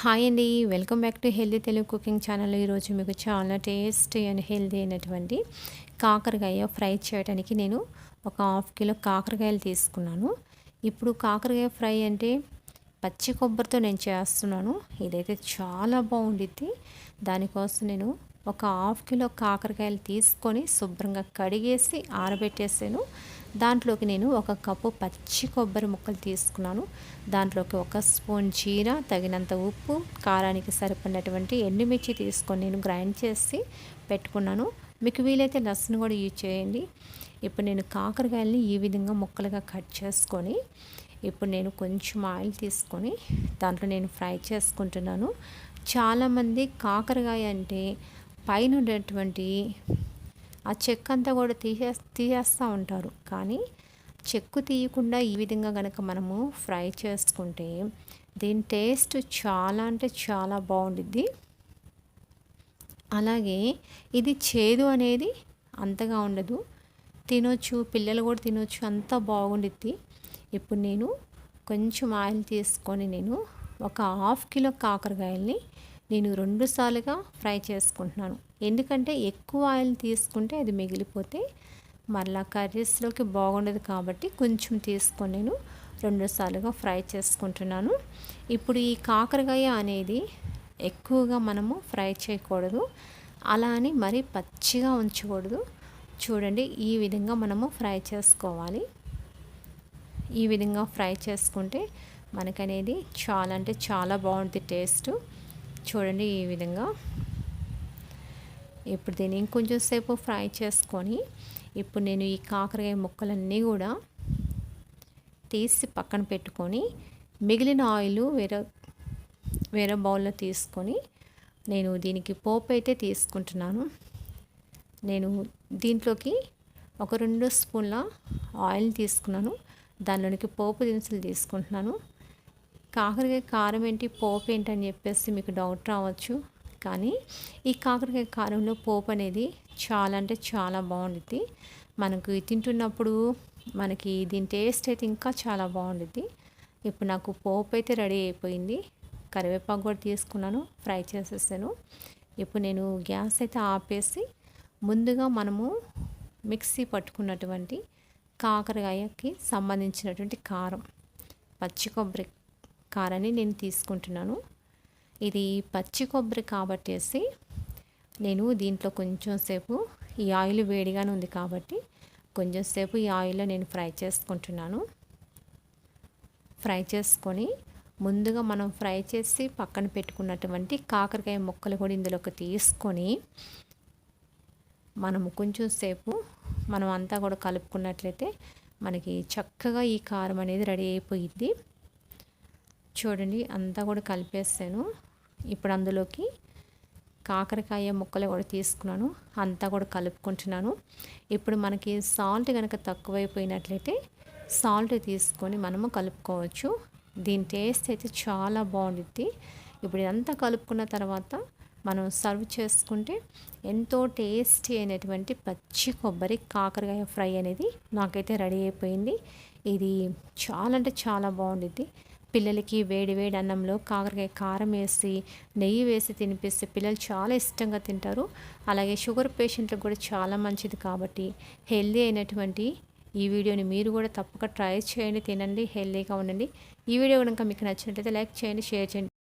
Hi అండి welcome back to healthy Telugu cooking channel ఈరోజు మీకు చాలా టేస్టీ అండ్ హెల్దీ అయినటువంటి కాకరకాయ ఫ్రై చేయడానికి నేను ఒక హాఫ్ కిలో కాకరకాయలు తీసుకున్నాను. ఇప్పుడు కాకరకాయ ఫ్రై అంటే పచ్చి కొబ్బరితో నేను చేస్తున్నాను. ఇదైతే చాలా బాగుండిద్ది. దానికోసం నేను ఒక హాఫ్ కిలో కాకరకాయలు తీసుకొని శుభ్రంగా కడిగేసి ఆరబెట్టేసాను. దాంట్లోకి నేను ఒక కప్పు పచ్చి కొబ్బరి ముక్కలు తీసుకున్నాను. దాంట్లోకి ఒక స్పూన్ జీర తగినంత ఉప్పు కారానికి సరిపడినటువంటి ఎండుమిర్చి తీసుకొని నేను గ్రైండ్ చేసి పెట్టుకున్నాను. మీకు వీలైతే లస్ను కూడా యూజ్ చేయండి. ఇప్పుడు నేను కాకరకాయలని ఈ విధంగా ముక్కలుగా కట్ చేసుకొని ఇప్పుడు నేను కొంచెం ఆయిల్ తీసుకొని దాంట్లో నేను ఫ్రై చేసుకుంటున్నాను. చాలామంది కాకరకాయ అంటే పైన ఉండేటువంటి ఆ చెక్ అంతా కూడా తీసే తీసేస్తూ ఉంటారు. కానీ చెక్కు తీయకుండా ఈ విధంగా కనుక మనము ఫ్రై చేసుకుంటే దీని టేస్ట్ చాలా అంటే చాలా బాగుండిద్ది. అలాగే ఇది చేదు అనేది అంతగా ఉండదు. తినొచ్చు పిల్లలు కూడా తినొచ్చు అంత బాగుండిద్ది. ఇప్పుడు నేను కొంచెం ఆయిల్ తీసుకొని నేను ఒక హాఫ్ కిలో కాకరకాయల్ని నేను రెండుసార్లుగా ఫ్రై చేసుకుంటున్నాను. ఎందుకంటే ఎక్కువ ఆయిల్ తీసుకుంటే అది మిగిలిపోతే మరలా కర్రీస్లోకి బాగుండదు కాబట్టి కొంచెం తీసుకొని నేను రెండుసార్లుగా ఫ్రై చేసుకుంటున్నాను. ఇప్పుడు ఈ కాకరకాయ అనేది ఎక్కువగా మనము ఫ్రై చేయకూడదు. అలా అని మరీ పచ్చిగా ఉంచకూడదు. చూడండి ఈ విధంగా మనము ఫ్రై చేసుకోవాలి. ఈ విధంగా ఫ్రై చేసుకుంటే మనకనేది చాలా అంటే చాలా బాగుంటుంది టేస్ట్. చూడండి ఈ విధంగా. ఇప్పుడు దీన్ని ఇంకొంచెం సేపు ఫ్రై చేసుకొని ఇప్పుడు నేను ఈ కాకరకాయ ముక్కలన్నీ కూడా తీసి పక్కన పెట్టుకొని మిగిలిన ఆయిల్ వేరే వేరే బౌల్లో తీసుకొని నేను దీనికి పోపు అయితే తీసుకుంటున్నాను. నేను దీంట్లోకి ఒక రెండు స్పూన్ల ఆయిల్ తీసుకున్నాను. దానిలోనికి పోపు దినుసులు తీసుకుంటున్నాను. కాకరకాయ కారం ఏంటి? పోపు ఏంటి అని చెప్పేసి మీకు డౌట్ రావచ్చు. కానీ ఈ కాకరకాయ కారంలో పోపు అనేది చాలా అంటే చాలా బాగుంటుంది మనకు తింటున్నప్పుడు మనకి దీని టేస్ట్ అయితే ఇంకా చాలా బాగుంటుంది ఇప్పుడు నాకు పోపు అయితే రెడీ అయిపోయింది. కరివేపాకు కూడా తీసుకున్నాను ఫ్రై చేసేసాను. ఇప్పుడు నేను గ్యాస్ అయితే ఆపేసి ముందుగా మనము మిక్సీ పట్టుకున్నటువంటి కాకరకాయకి సంబంధించినటువంటి కారం పచ్చి కొబ్బరి కారాన్ని నేను తీసుకుంటున్నాను. ఇది పచ్చి కొబ్బరి కాబట్టేసి నేను దీంట్లో కొంచెం సేపు ఈ ఆయిల్ వేడిగానే ఉంది కాబట్టి కొంచెం సేపు ఈ ఆయిల్లో నేను ఫ్రై చేసుకుంటున్నాను. ఫ్రై చేసుకొని ముందుగా మనం ఫ్రై చేసి పక్కన పెట్టుకున్నటువంటి కాకరకాయ ముక్కలు కూడా ఇందులోకి తీసుకొని మనము కొంచెం సేపు మనం అంతా కూడా కలుపుకున్నట్లయితే మనకి చక్కగా ఈ కారం అనేది రెడీ అయిపోయింది చూడండి అంతా కూడా కలిపేస్తాను. ఇప్పుడు అందులోకి కాకరకాయ ముక్కలు కూడా తీసుకున్నాను. అంతా కూడా కలుపుకుంటున్నాను. ఇప్పుడు మనకి సాల్ట్ కనుక తక్కువైపోయినట్లయితే సాల్ట్ తీసుకొని మనము కలుపుకోవచ్చు. దీని టేస్ట్ అయితే చాలా బాగుంటుంది ఇప్పుడు ఇదంతా కలుపుకున్న తర్వాత మనం సర్వ్ చేసుకుంటే ఎంతో టేస్టీ అయినటువంటి పచ్చి కొబ్బరి కాకరకాయ ఫ్రై అనేది నాకైతే రెడీ అయిపోయింది. ఇది చాలా అంటే చాలా బాగుండిద్ది. పిల్లలకి వేడి వేడి అన్నంలో కాకరకాయ కారం వేసి నెయ్యి వేసి తినిపిస్తే పిల్లలు చాలా ఇష్టంగా తింటారు. అలాగే షుగర్ పేషెంట్లకు కూడా చాలా మంచిది కాబట్టి హెల్దీ అయినటువంటి ఈ వీడియోని మీరు కూడా తప్పక ట్రై చేయండి తినండి హెల్దీగా ఉండండి. ఈ వీడియో కనుక మీకు నచ్చినట్లయితే లైక్ చేయండి షేర్ చేయండి.